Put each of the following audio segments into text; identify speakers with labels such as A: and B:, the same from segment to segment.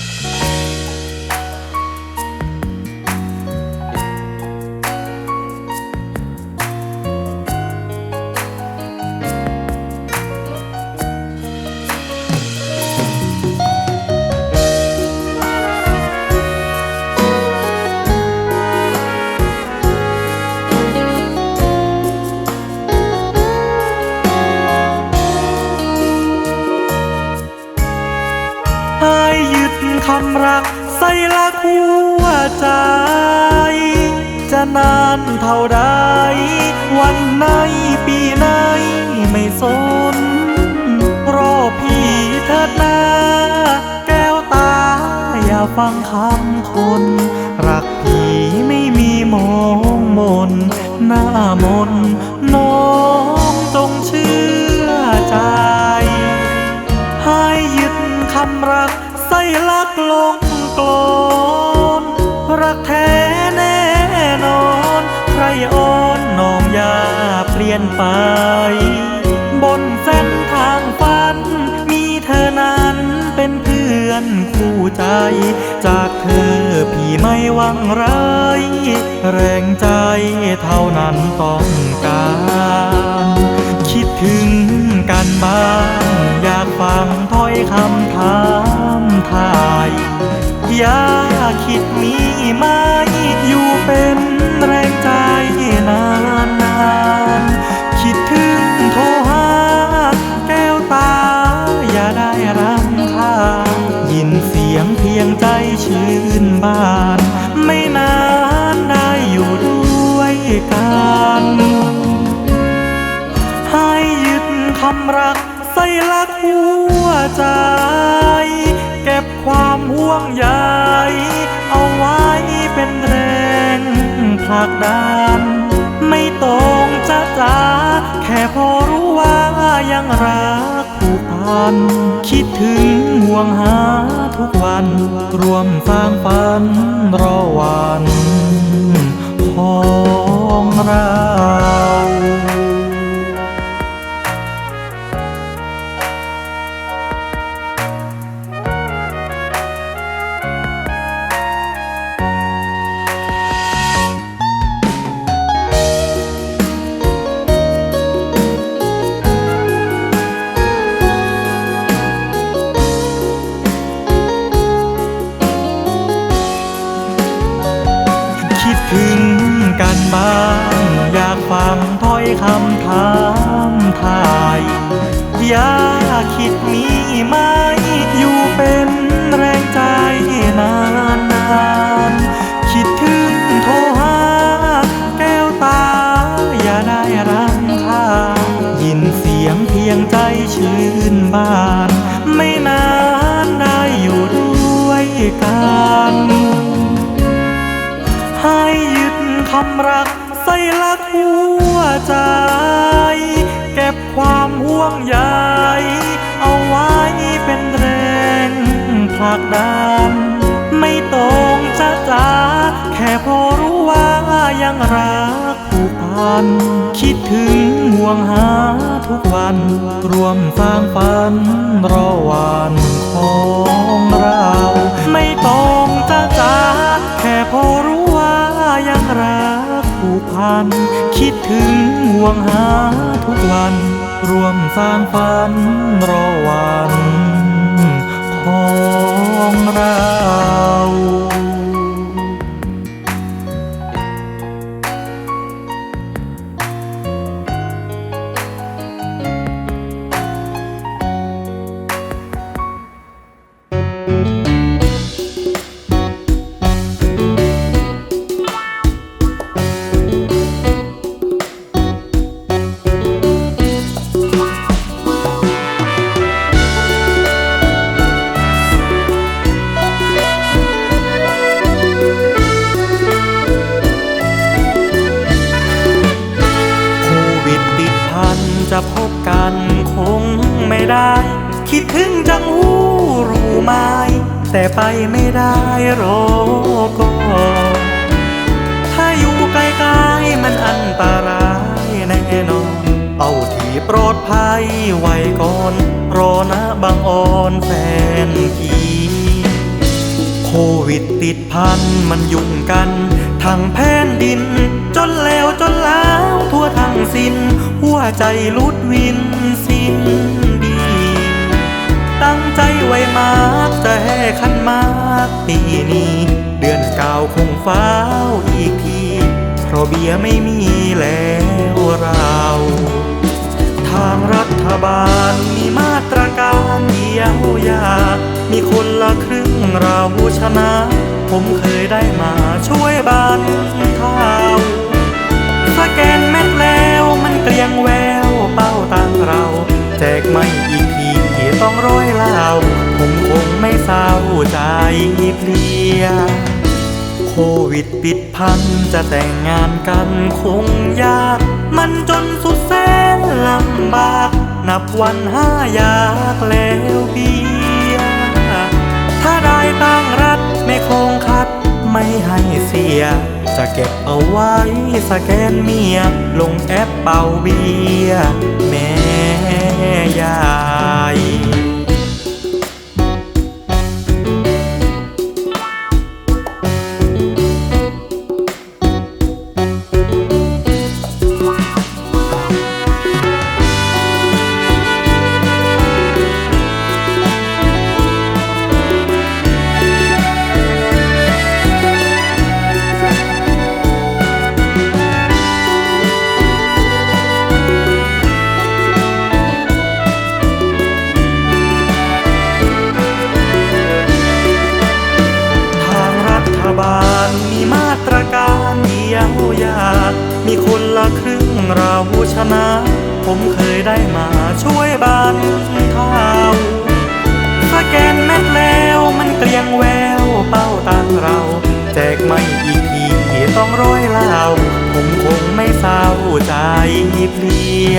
A: Yeah. ให้ยึดคำรัก ใส่ละหัวใจ จะนานเท่าใด วันไหนปีไหนไม่สน รอพี่เถิดนาแก้วตา อย่าฟังคำคน รักพี่ไม่มีมองมน หน้ามนน้องจงเชื่อใจ ลักลงกลอนรักแท้แน่นอน ใครอ้อนน้องยาเปลี่ยนไป บนเส้นทางฝัน มีเธอนั้นเป็นเพื่อนคู่ใจ จากเธอพี่ไม่หวังไรแรงใจเท่านั้นต้องการคิดถึงกันบ้าง อยากฟังถ้อยคำถามาย อย่าคิดมีไหม ไม่ต้องจะจ้าแค่พอรู้ว่ายังรักผูกพัน คิดถึงห่วงหาทุกวัน รวมสร้างฝันรอวัน ของเรา คำถามทายอย่าคิดมีไหมอยู่เป็นแรงใจนานนานๆคิดถึงโทรหาแก้วตา อย่าได้รำคายินเสียงเพียงใจชื่นบาน จะจ้าแค่พอรู้ว่ายังรักผูกพัน คิดถึงห่วงหาทุกวัน รวมสร้างฝันรอวันของเรา ไม่ต้องจะจ้าแค่พอรู้ว่ายังรักผูกพัน คิดถึงห่วงหาทุกวัน รวมสร้างฝันรอวันของเรา โค ได้รอก่อนถ้าอยู่ไกลๆมันอันตรายแน่นอน เอาที่ปลอดภัยไว้ก่อน รอนะบางอ่อนแฟนพีโควิดติดพันมันยุ่งกัน ทั้งแผ่นดิน จนแล้วจนแล้วทั่วทั้งสิ้น หัวใจลุดวินสิ้น ตั้งใจไว้มากจะแห่ขันมากปีนี้ เดือนเก่าคงฟ้าวอีกทีเพราะเบียไม่มีแล้วเรา ทางรัฐบาลมีมาตรการเยียวยา มีคนละครึ่งเราชนะ ผมเคยได้มาช่วยบ้านเทาสแกนเม็ดแล้วมันเกลียงแววเป้าตังเรา แจกไม่อีกทีต้องร้อยเล่าผมคงไม่เศร้าใจเพลีย โควิดปิดพันจะแต่งงานกันคงยาก มันจนสุดแสนลำบาก นับวันห้ายากแล้วเบียร์ถ้าได้ตั้งรัฐไม่คงคัดไม่ให้เสีย จะเก็บเอาไว้สแกนเมีย ลงแอปเป่าเบีย ร์แได้มาช่วยบ้านเทาสแกนเม็ดแล้วมันเกลียงแววเป้าตังเรา แจกไม่อีกทีต้องร้อยเล่าผมคงไม่เศร้าใจเพลีย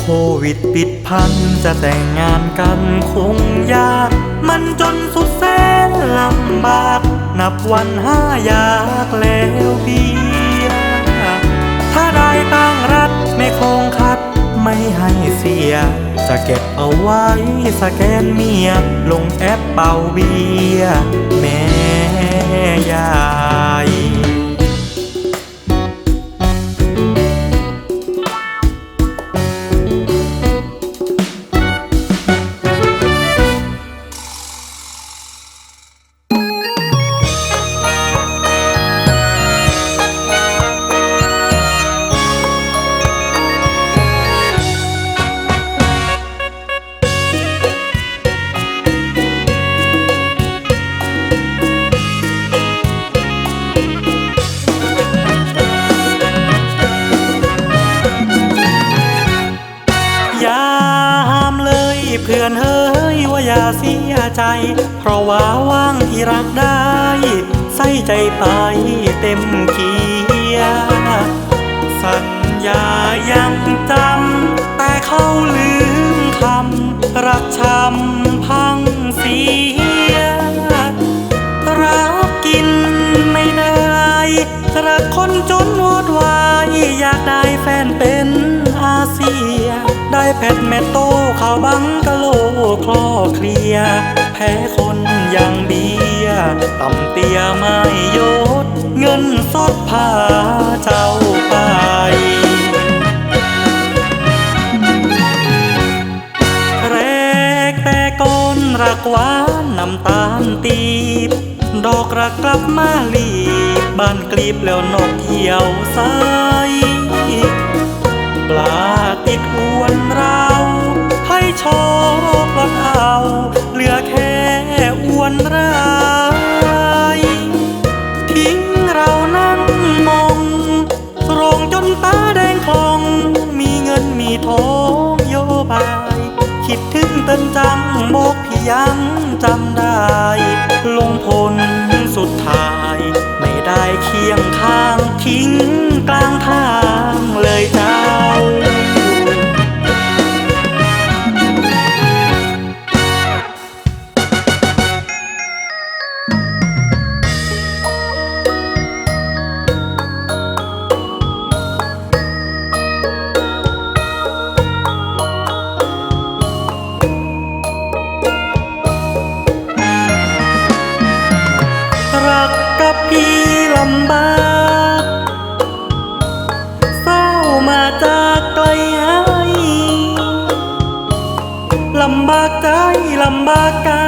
A: โควิดปิดพันจะแต่งงานกันคงยาก มันจนสุดแสนลำบาก นับวันห้ายากแล้วเบียร์ถ้าได้ตั้งรัฐไม่คงคัด ไม่ให้เสีย จะเก็บเอาไว้สแกนเมีย ลงแอปเป่าเบียแม่ยายอย่ ใจ เพราะว่าว่างที่รักได้ ใส่ใจไปเต็มเกียร์สัญญายังจำ แต่เขาลืมคำรักช้ำพังเสีย รักกินไม่ได้รักคนจนวอดวาย อยากได้แฟนเป็นอาเซีย ได้แพทแมตโตเขาบัง คลอเคลีย แพ้คนอย่างเบียต่ำเตียไม่ยศ เงินสดพาเจ้าไปแรกแต่ก่อนรักหวานน้ำตาลตีบ ดอกรักกลับมาลีบบ้านกลีบแล้วนกเหี่ยวใสปลาติดอวนรา ให้โชคลดเอาเหลือแค่อวนร้ายทิ้งเรานั่งมองโรงจนตาแดงคลอง มีเงินมีทองโยบาย คิดถึงเต้นจังบอกพี่ยังจำได้ ลงพลสุดท้าย ไม่ได้เคียงข้าง จากไกลไก
B: ล
A: ลำบากใจลำบากกาย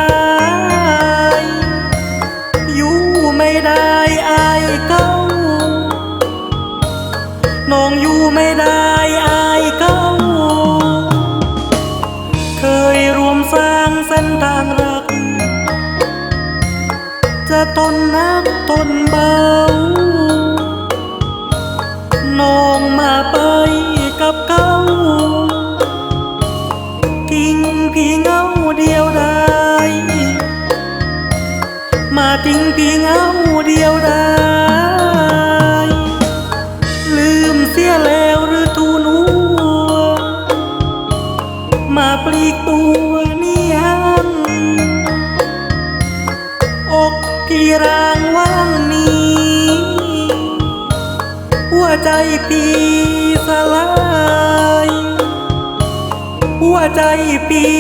A: ใจพี่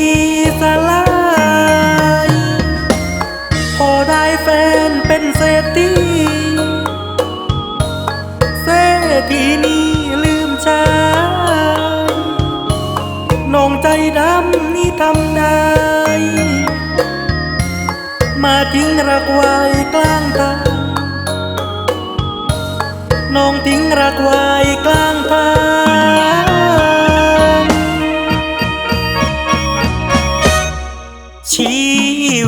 A: สลายพอได้แฟนเป็นเศรษฐีเศรษฐีนี้ลืมชายน้องใจดำนี่ทำได้ มาทิ้งรักไว้กลางทางน้องทิ้งรักไว้กลางทาง ชี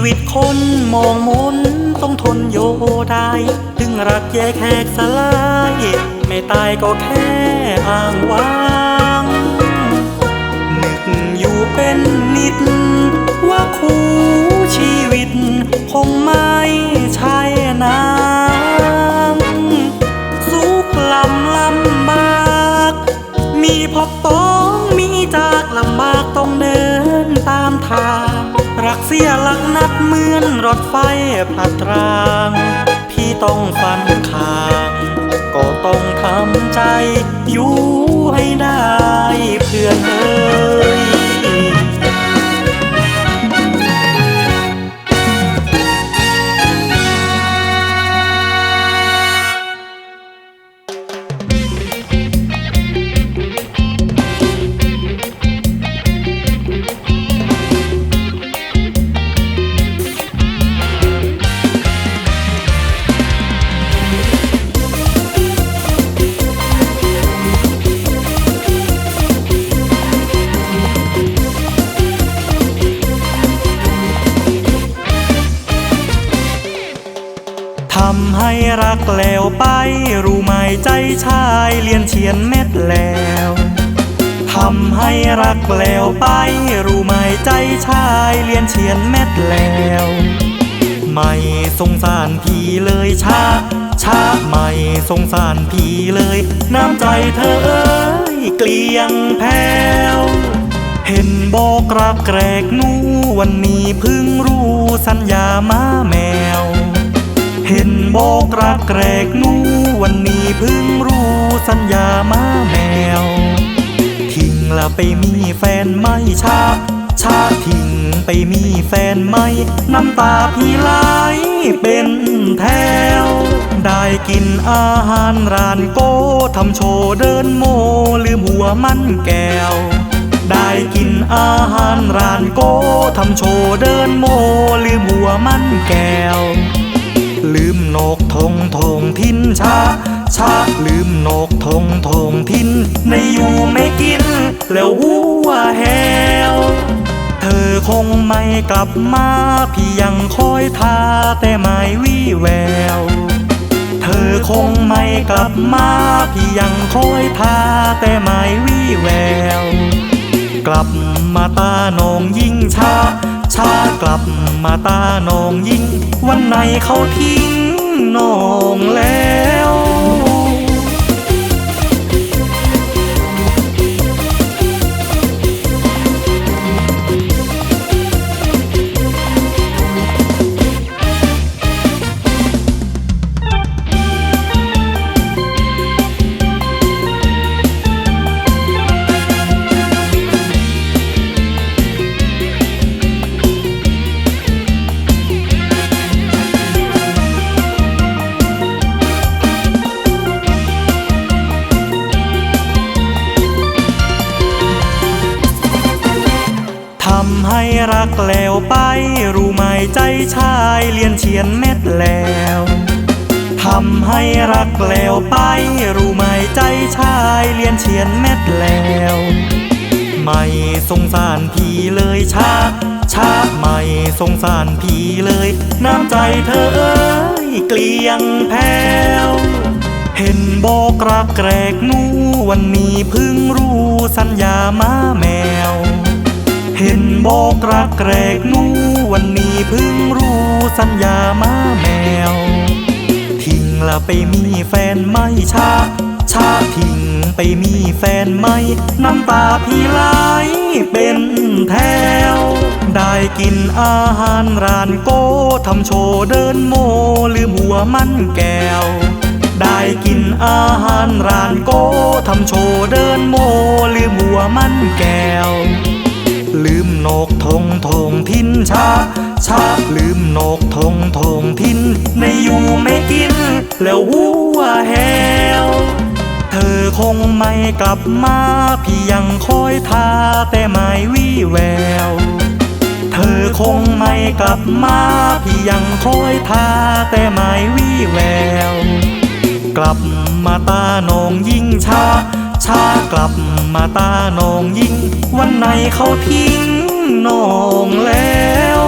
A: วิตคนมองมนต้องทนโยได้ถึงรักแยกแหกสลาย ไม่ตายก็แค่อ้างว้างนึกอยู่เป็นนิด ว่าคู่ชีวิต คงไม่ใช่นางสุขลำลำบาก มีพบตอำบากต้องเดินตามทาง รักเสียหลักนัดเหมือนรถไฟผลัดราง พี่ต้องฟันคางก็ต้องทำใจอยู่ให้ได้เพื่อนเอ้ แล้วไป รู้ไหมใจชายเลียนเฉียนเม็ดแล้วทำให้รักแล้วไป รู้ไหมใจชายเลียนเฉียนเม็ดแล้ว ไม่สงสารพี่เลยชาชาไม่สงสารพี่เลย น้ำใจเธอเอ้ยเกลียงแผ่วเห็นบอกรักแกรกนูวันนี้เพิ่งรู้สัญญามาแมว เห็นโบกรักแกรกนูวันนี้เพิ่งรู้สัญญามาแมว ทิ้งละไปมีแฟนไม่ชาชาทิ้งไปมีแฟนไม่ น้ำตาพี่ไหลเป็นแถว ได้กินอาหารร้านโก้ทำโชว์เดินโมลืมหัวมันแก้ว ได้กินอาหารร้านโก้ทำโชว์เดินโมลืมหัวมันแก้ว ลืมนกทงทงทินชาชาลืมนกทงทงทินในอยู่ไม่กิน แล้วหัวแหวเธอคงไม่กลับมา พี่ยังคอยทาแต่ไม่วี่แวว เธอคงไม่กลับมา พี่ยังคอยทาแต่ไม่วี่แวว กลับมาตาโหนงยิ่งชา ชากลับมาตาหนงยิ่ง วันไหนเขาทิ้งหนงแล้ว ยนเฉียนเม็ดแล้วทำให้รักแล้วไป รู้ไหมใจชายเลียนเฉียนเม็ดแล้ว ไม่สงสารพี่เลยชาชาไม่สงสารพี่เลย น้ำใจเธอเอ้ยเกลียงแผ่วเห็นบอกรักแกรกนูวันนี้เพิ่งรู้สัญญามาแมว เห็นบอกรักแกรกนู วันนี้เพิ่งรู้สัญญามาแมว ทิ้งละไปมีแฟนไม่ชาชาทิ้งไปมีแฟนไม่น้ำตาพี่ไหลเป็นแถว ได้กินอาหารร้านโก้ทำโชว์เดินโมลืมหัวมันแก้ว ได้กินอาหารร้านโก้ทำโชว์เดินโมลืมหัวมันแก้ว นกทงทงทินชาชาลืมนกทงทงทินในอยู่ไม่กิน แล้วหัวแหวเธอคงไม่กลับมา พี่ยังคอยทาแต่ไม่วี่แวว เธอคงไม่กลับมา พี่ยังคอยทาแต่ไม่วี่แวว กลับมาตาหนงยิ่งชา้ากลับมาตาหนองยิ่ง วันไหนเขาทิ้งหนองแล้ว